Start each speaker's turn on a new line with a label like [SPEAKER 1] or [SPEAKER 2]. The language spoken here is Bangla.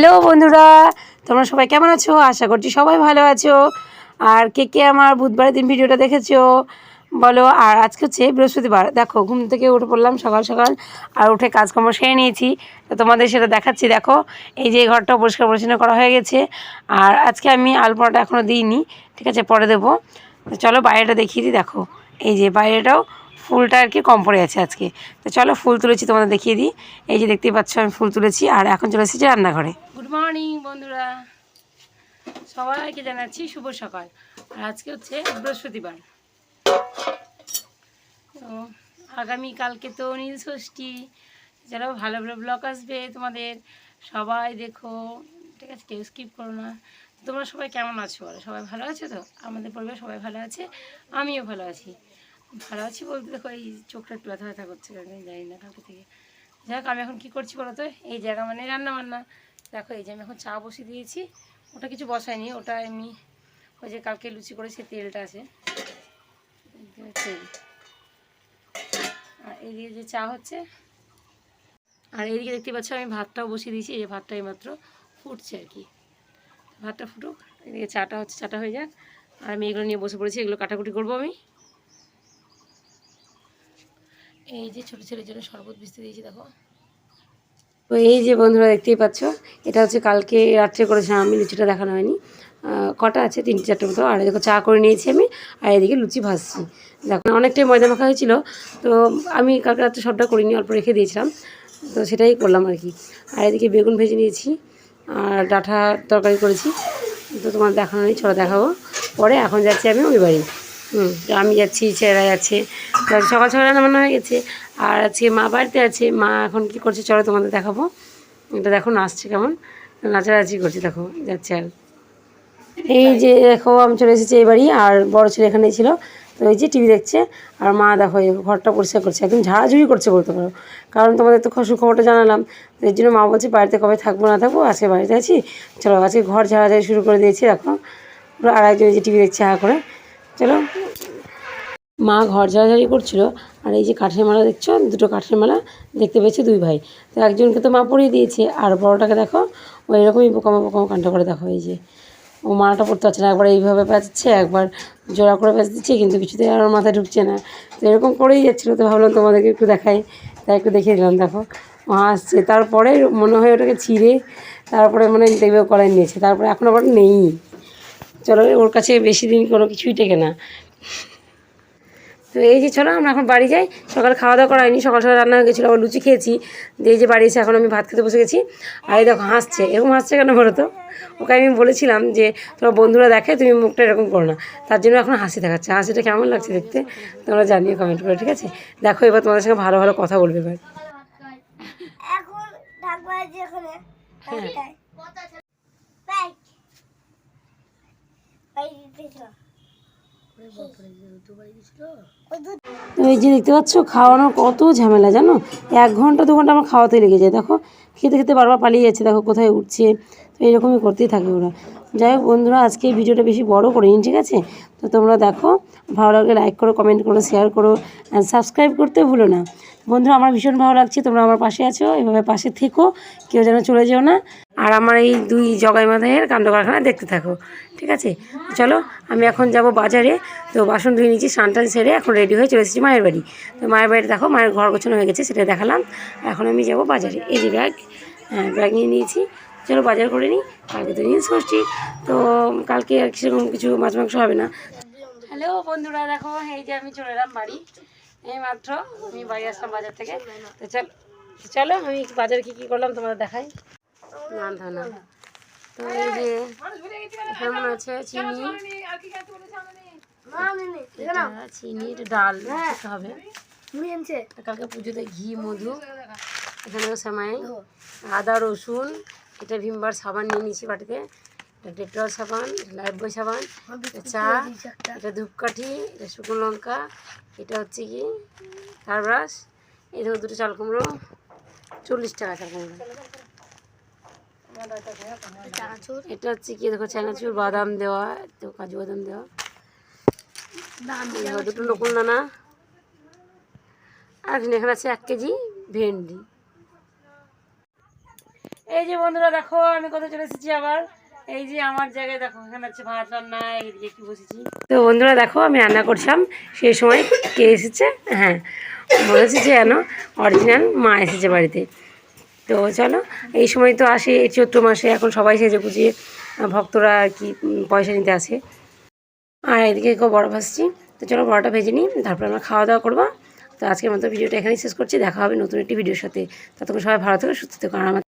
[SPEAKER 1] হ্যালো বন্ধুরা, তোমরা সবাই কেমন আছো? আশা করছি সবাই ভালো আছো। আর কে কে আমার বুধবারের দিন ভিডিওটা দেখেছ? বলো, আর আজকে হচ্ছে বৃহস্পতিবার। দেখো, ঘুম থেকে উঠে পড়লাম সকাল সকাল, আর উঠে কাজকর্ম সেরে নিয়েছি। তো তোমাদের সেটা দেখাচ্ছি, দেখো, এই যে ঘরটা পরিষ্কার পরিচ্ছন্ন করা হয়ে গেছে। আর আজকে আমি আলপনাটা এখনও দিইনি, ঠিক আছে, পরে দেবো। চলো বাইরেটা দেখিয়ে দিই, দেখো। এই যে বাইরেটাও ফুলটা আর কি কম পড়ে আছে আজকে। তো চলো ফুল তুলেছি, তোমাদের দেখিয়ে দিই। এই যে দেখতেই পাচ্ছ, আমি ফুল তুলেছি, আর এখন চলে এসেছি রান্নাঘরে। মর্নিং বন্ধুরা। সবাইকে জানাচ্ছি শুভ সকাল। আর আজকে হচ্ছে বৃহস্পতিবার। তো আগামী কালকে তো নীল ষষ্ঠী। যারাও ভালো ভালো ব্লগ আসবে তোমাদের সবাই দেখো। ঠিক আছে, কেউ স্কিপ করো না। তোমরা সবাই কেমন আছো? বলো সবাই ভালো আছো তো? আমাদের পরিবার সবাই ভালো আছে, আমিও ভালো আছি। ভালো আছি বলতে দেখো, এই চোখটা একটু ব্যথা ব্যথা করছে আমি জানি না কালকে থেকে। যাই হোক, আমি এখন কী করছি বলো তো? এই জায়গা মানে রান্না বান্না দেখো এই যে আমি এখন চা বসিয়ে দিয়েছি। ওটা কিছু বসাইনি ওটা এমনি ওই যে কালকে লুচি করে সে তেলটা আছে। আর এদিকে যে চা হচ্ছে, আর এদিকে দেখতে পাচ্ছ আমি ভাতটাও বসিয়ে দিয়েছি, এই যে ভাতটা এইমাত্র ফুটছে আর কি। ভাতটা ফুটুক, এদিকে চাটা হচ্ছে, চাটা হয়ে যাক। আর আমি এগুলো নিয়ে বসে পড়েছি, এগুলো কাটাকুটি করব আমি। এই যে ছোটো ছেলের জন্য শরবত ভিজতে দিয়েছি, দেখো। তো এই যে বন্ধুরা দেখতেই পাচ্ছ, এটা হচ্ছে কালকে রাত্রে করেছিলাম আমি, লুচিটা দেখানো হয়নি। কটা আছে? তিনটে, চারটে মতো। আর দেখো চা করে নিয়েছি আমি, আর এদিকে লুচি ভাজছি। দেখো অনেকটাই ময়দা মাখা হয়েছিল, তো আমি কালকে রাত্রে সবটা করিনি, অল্প রেখে দিয়েছিলাম, তো সেটাই করলাম আর কি। আর এদিকে বেগুন ভেজে নিয়েছি, আর ডাঁটা তরকারি করেছি, তো তোমার দেখানো নেই চলো দেখাবো। পরে এখন যাচ্ছি আমি ওই বাড়ি। হুম। আমি যাচ্ছি ছেলেরা যাচ্ছে সকাল সকাল রান্না বান্না হয়ে গেছে। আর আজকে মা বাড়িতে আছে। মা এখন কি করছে চলো তোমাদের দেখাবো। এটা দেখো, নাচছে কেমন। নাচানাচি করছে, দেখো, যাচ্ছে আর। এই যে দেখো, আমি চলে এসেছি এই বাড়ি। আর বড় ছেলে এখানেই ছিল। তো এই যে টিভি দেখছে। আর মা দেখো ঘরটা পরিষ্কার করছে। একদম ঝাড়াঝুড়ি করছে বলতে পারো। কারণ তোমাদের তো খুশি খবরটা জানালাম। তো এর জন্য মা বলছে, বাড়িতে কবে থাকব, না থাকব? আজকে বাড়িতে আছি। চলো, আজকে ঘর ঝাড়াঝাড়ি শুরু করে দিয়েছি, দেখো। পুরো আর একজন যে টিভি দেখছে, হা করে। চলো। মা ঘর ঝাড়াঝাড়ি করছিল, আর এই যে কাঠের মালা দেখছ? দুটো কাঠের মালা দেখতে পেয়েছে দুই ভাই। তো একজনকে তো মা পরিয়ে দিয়েছে, আর বড়টাকে দেখো, ও এরকমই বোকামো বোকামো কাণ্ড করে। দেখো এই যে, ও মালাটা পড়তে পারছে না। একবার এইভাবে প্যাঁচাচ্ছে একবার জোড়া করে প্যাঁচ দিচ্ছে, কিন্তু কিছুতে আর ওর মাথায় ঢুকছে না। তো এরকম করেই যাচ্ছিল, তো ভাবলাম তোমাদেরকে একটু দেখাই। তাই একটু দেখিয়ে দিলাম, দেখো। ও হাসছে তারপরে মনে হয় ওটাকে ছিঁড়ে, তারপরে মনে দেখবে কলাই নিয়েছে। তারপরে এখন আবার নেই। চলো ওর কাছে বেশি দিন কোনো কিছুই টেকে না। তো এই যে চলো আমরা এখন বাড়ি যাই। সকাল খাওয়া দাওয়া করা হয়নি সকাল সকাল রান্না হয়ে গেছিল আবার লুচি খেয়েছি। দিয়ে এই যে বাড়ি এসে এখন আমি ভাত খেতে বসে গেছি। আর এই দেখো হাসছে। এরকম হাসছে কেন বলো তো? ওকে আমি বলেছিলাম যে তোমার বন্ধুরা দেখে তুমি মুখটা এরকম করো না। তার জন্য এখন হাসি দেখাচ্ছে। হাসিটা কেমন লাগছে দেখতে তোমরা জানিও কমেন্ট করে ঠিক আছে? দেখো এবার তোমাদের সঙ্গে ভালো ভালো কথা বলবে এবার।
[SPEAKER 2] এখন
[SPEAKER 1] এই যে দেখতে পাচ্ছ, খাওয়ানোর কত ঝামেলা, জানো? এক ঘণ্টা, দু ঘণ্টা আমার খাওয়াতে লেগে যায়। দেখো, খেতে খেতে বারবার পালিয়ে যাচ্ছে, দেখো কোথায় উঠছে। তো এইরকমই করতেই থাকে ওরা। যাই হোক বন্ধুরা, আজকে ভিডিওটা বেশি বড় করিনি, ঠিক আছে? তো তোমরা দেখো, ভালো লাগলে লাইক করো কমেন্ট করো শেয়ার করো সাবস্ক্রাইব করতে ভুলো না। বন্ধুরা, আমার ভীষণ ভালো লাগছে, তোমরা আমার পাশে আছো, এভাবে পাশে থেকো, কেউ যেন চলে যেও না। আর আমার এই দুই জগাই মাথায়ের কাণ্ড কারখানা দেখতে থাকো, ঠিক আছে? চলো, আমি এখন যাব বাজারে, তো বাসন ধুয়ে নিয়েছি, স্নান টান সেরে এখন রেডি হয়ে চলে এসেছি মায়ের বাড়ি। তো মায়ের বাড়িতে দেখো, মায়ের ঘর গোছানো হয়ে গেছে, সেটা দেখালাম। এখন আমি যাব বাজারে। এই যে ব্যাগ হ্যাঁ ব্যাগ নিয়ে নিয়েছি। চলো বাজার করে নিই কালকে তো নিয়ে ষষ্ঠী তো কালকে আর সেরকম কিছু মাছ মাংস হবে না। হ্যালো বন্ধুরা দেখো এই যে আমি চলে এলাম বাড়ি। এই মাত্র আমি বাড়ি আসলাম বাজার থেকে। তো চল চলো আমি বাজারে কী কী করলাম তোমাদের দেখাই। না তো এই যে কেমন আছে চিনি। চিনি এটা ডাল খেতে হবে। কালকে পুজোতে ঘি মধু এখানেও সামাই আদা রসুন এটা ভিমবার সাবান নিয়ে নিয়েছি বাটিতে। এটা ডেটল সাবান লাইফবয় সাবান এটা চা এটা ধূপকাঠি এটা শুকনো লঙ্কা এটা হচ্ছে কি থার ব্রাশ এই ধরো দুটো চাল কুমড়ো চল্লিশ টাকা চাল কুমড়ো। এটা হচ্ছে কি দেখো চানাচুর বাদাম দেওয়া তো কাজু বাদাম দেওয়া। দুটো নকুল দানা। আর এখানে আছে এক কেজি ভেন্ডি। এই যে বন্ধুরা, দেখো, আমি কোথায় চলে এসেছি আবার? এই যে আমার জায়গায়, দেখো, এখানে হচ্ছে ভাত, রান্না এইদিকে একটু বসেছি। তো বন্ধুরা, দেখো, আমি রান্না করছিলাম, সেই সময় কে এসেছে? হ্যাঁ বলেছি যে যেন অরিজিনাল মা এসেছে বাড়িতে। তো চলো, এই সময় তো আসে, এই চৈত্র মাসে এখন সবাই সেজে গুজিয়ে ভক্তরা আর কি পয়সা নিতে আসে। আর এদিকে কেউ বড় ভাসছি, তো চলো বড়টা ভেজে নিই, তারপর আমরা খাওয়া দাওয়া করব। তো আজকের মতো ভিডিওটা এখানেই শেষ করছি, দেখা হবে নতুন একটি ভিডিওর সাথে। ততক্ষণ সবাই ভালো থেকো, সুস্থ থেকো, আর আমার